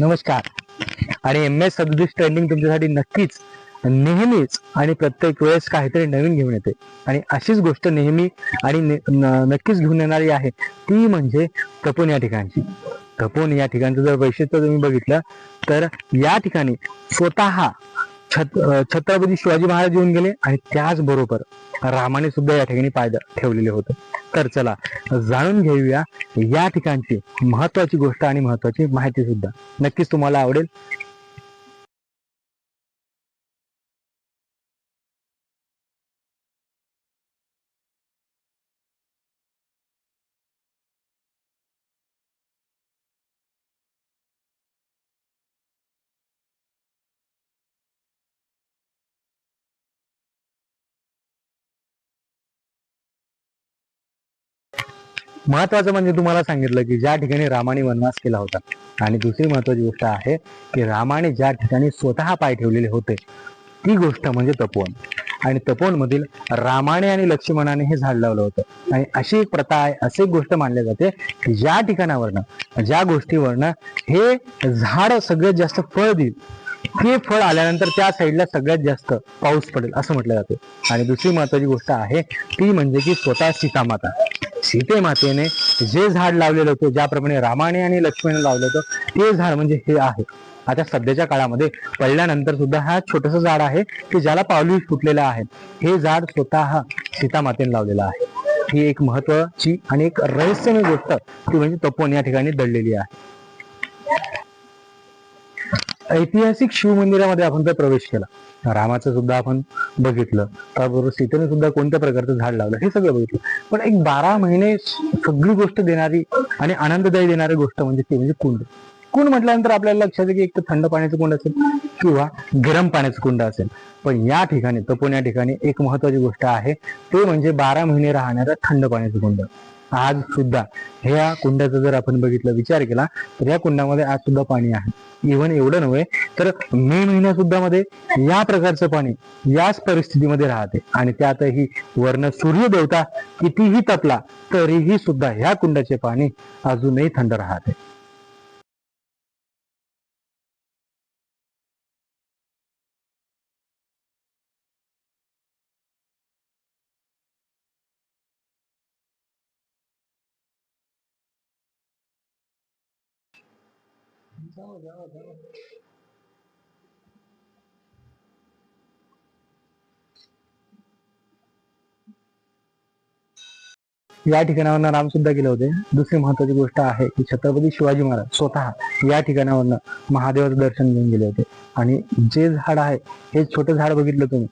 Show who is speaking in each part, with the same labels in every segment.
Speaker 1: नमस्कार. आणि M S सदतीस ट्रेंडिंग तुमच्यासाठी नक्कीच नेहमीच आणि प्रत्येक वेळेस काहीतरी नवीन घेऊन येते. आणि अशीच गोष्ट नेहमी आणि नक्कीच घेऊन येणारी आहे. ती म्हणजे तपोन या ठिकाणची. तपोन या ठिकाणचं जर वैशिष्ट्य तुम्ही बघितलं तर या ठिकाणी स्वतः छत छत्रपती शिवाजी महाराज येऊन गेले आणि त्याचबरोबर रामाने सुद्धा या ठिकाणी पाय ठेवलेले होते. तर चला जाणून घेऊया या ठिकाणची महत्वाची गोष्ट आणि महत्वाची माहिती सुद्धा. नक्कीच तुम्हाला आवडेल. महत्वाचं म्हणजे तुम्हाला सांगितलं की ज्या ठिकाणी रामाने वनवास केला होता. आणि दुसरी महत्वाची गोष्ट आहे की रामाने ज्या ठिकाणी स्वतः पाय ठेवलेले होते ती गोष्ट म्हणजे तपोवन. आणि तपोवनमधील रामाने आणि लक्ष्मणाने हे झाड लावलं होतं. आणि अशी एक प्रथा आहे अशी एक गोष्ट मानली जाते की ज्या ठिकाणावरनं ज्या गोष्टीवरनं हे झाड सगळ्यात जास्त फळ देईल हे फळ आल्यानंतर त्या साईडला सगळ्यात जास्त पाऊस पडेल असं म्हटलं जाते. आणि दुसरी महत्वाची गोष्ट आहे ती म्हणजे की स्वतः सीतामाता. सीते मातेने जे झाड लावलेलं होतं ज्याप्रमाणे रामाने आणि लक्ष्मणाने लावलं होतं ते झाड म्हणजे हे आहे. आता सध्याच्या काळामध्ये पडल्यानंतर सुद्धा हा छोटस झाड आहे की ज्याला पावली फुटलेलं आहे हे झाड स्वतः सीतामातेने लावलेलं आहे. ही एक महत्वाची आणि एक रहस्यमय गोष्ट ती म्हणजे तपोवन या ठिकाणी दडलेली आहे. ऐतिहासिक शिव मंदिरामध्ये आपण जर प्रवेश केला. रामाचं सुद्धा आपण बघितलं. त्याबरोबर सीतेने सुद्धा कोणत्या प्रकारचं झाड लावलं हे सगळं बघितलं. पण एक बारा महिने सगळी गोष्ट देणारी आणि आनंददायी देणारी गोष्ट म्हणजे ती म्हणजे कुंड. कुंड म्हटल्यानंतर आपल्याला लक्षात येते की एक तर थंड पाण्याचं कुंड असेल किंवा गरम पाण्याचं कुंड असेल. पण या ठिकाणी तपोन या ठिकाणी एक महत्वाची गोष्ट आहे. ते म्हणजे बारा महिने राहणारं थंड पाण्याचं कुंड. आज सुद्धा ह्या कुंडाचा जर आपण बघितलं विचार केला तर या कुंडामध्ये आज सुद्धा पाणी आहे. इव्हन एवढं नव्हे तर मे महिन्या सुद्धा मध्ये या प्रकारचं पाणी याच परिस्थितीमध्ये राहते. आणि त्यातही वर्ण सूर्य देवता कितीही तपला तरीही सुद्धा ह्या कुंडाचे पाणी अजूनही थंड राहते. या ठिकाणावरनं राम सुद्धा गेले होते. दुसरी महत्वाची गोष्ट आहे की छत्रपती शिवाजी महाराज स्वतः या ठिकाणावरनं महादेवाचं दर्शन घेऊन गेले होते. आणि जे झाड आहे हे छोटं झाड बघितलं तुम्ही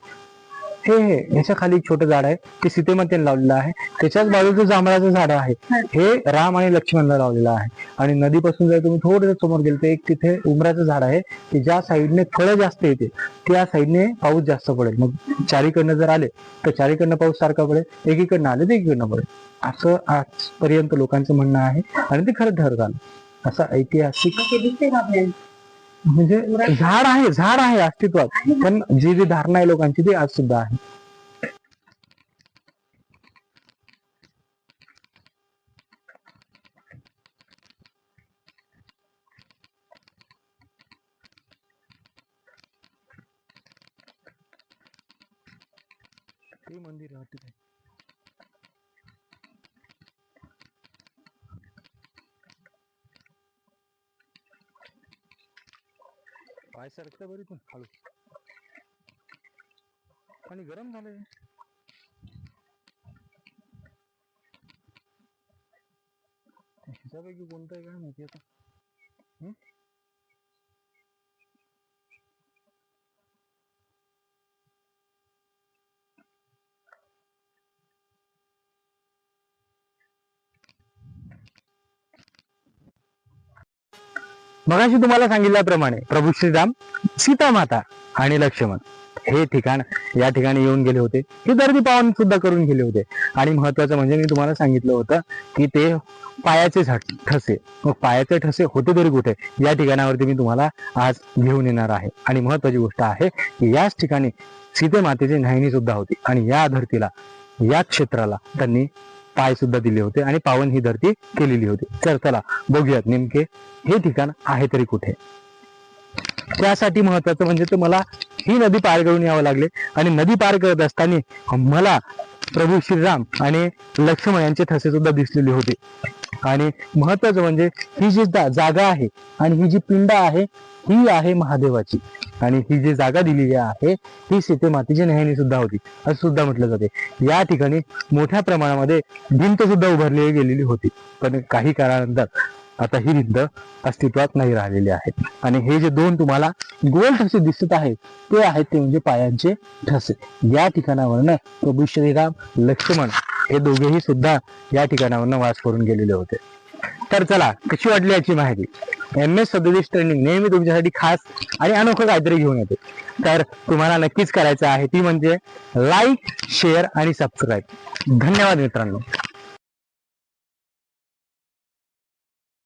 Speaker 1: हे हे ह्याच्या खाली एक छोटं झाड आहे. ते सीतेमातेने लावलेलं आहे. त्याच्याच बाजूचं जांभळाचं झाड आहे हे. राम आणि लक्ष्मणला लावलेलं आहे. आणि नदीपासून जर तुम्ही थोडं समोर गेले तर एक तिथे उमराचं झाड आहे की ज्या साईडने फळं जास्त येते त्या साईडने पाऊस जास्त पडेल. मग चारीकडनं जर आले तर चारीकडनं पाऊस सारखा पडेल एकीकडनं आले तर एकीकडनं पडेल. असं आजपर्यंत लोकांचं म्हणणं आहे. आणि ते खरं ठरत आलं असं ऐतिहासिक म्हणजे झाड झाड जी जी धारणा आहे लोकांची ती आज सुद्धा आहे. ते मंदिर पाय सरकतं बरी पण हळू आणि गरम झालंय. ह्याच्यापैकी कोणतं आहे काय माहिती आता? मगाशी तुम्हाला सांगितल्याप्रमाणे प्रभू श्रीराम सीता माता आणि लक्ष्मण हे ठिकाण या ठिकाणी येऊन गेले होते. हे दर्दी पावन सुद्धा करून गेले होते. आणि महत्वाचं म्हणजे मी तुम्हाला सांगितलं होतं की ते पायाचे ठसे मग पायाचे ठसे होते तरी कुठे? या ठिकाणावरती मी तुम्हाला आज घेऊन येणार आहे. आणि महत्वाची गोष्ट आहे की याच ठिकाणी सीते मातेची न्यायनी सुद्धा होती. आणि या धर्तीला या क्षेत्राला त्यांनी पाय सुद्धा दिले होते आणि पावन ही धरती केलेली होती. तर चला बघूयात नेमके हे ठिकाण आहे तरी कुठे. त्यासाठी महत्वाचं म्हणजे तुम्हाला ही नदी पार करून यावं लागले आणि नदी पार करत असताना मला प्रभू श्रीराम आणि लक्ष्मण यांचे ठसे सुद्धा दिसलेले होते. आणि महत्वाचं म्हणजे ही जी जागा आहे आणि ही जी पिंड आहे ही आहे महादेवाची. आणि ही जी जागा दिलेली आहे ही सीते मातेची नेहमी सुद्धा होती. असं सुद्धा म्हटलं जाते. या ठिकाणी मोठ्या प्रमाणामध्ये भिंत सुद्धा उभारली गेलेली होती. पण काही काळानंतर आता ही भिंत अस्तित्वात नाही राहिलेली आहे. आणि हे जे दोन तुम्हाला गोल ठसे दिसत आहेत ते आहेत ते म्हणजे पायांचे ठसे. या ठिकाणावरनं प्रभू श्रीराम लक्ष्मण हे दोघेही सुद्धा या ठिकाणावरनं वास करून गेलेले होते. तर चला कशी वाटली याची माहिती? एम एस सदोतीस ट्रेनिंग नेहमी तुमच्यासाठी खास आणि अनोखं काहीतरी घेऊन येते. तर तुम्हाला नक्कीच करायचं आहे ती म्हणजे लाईक शेअर आणि सबस्क्राईब. धन्यवाद मित्रांनो.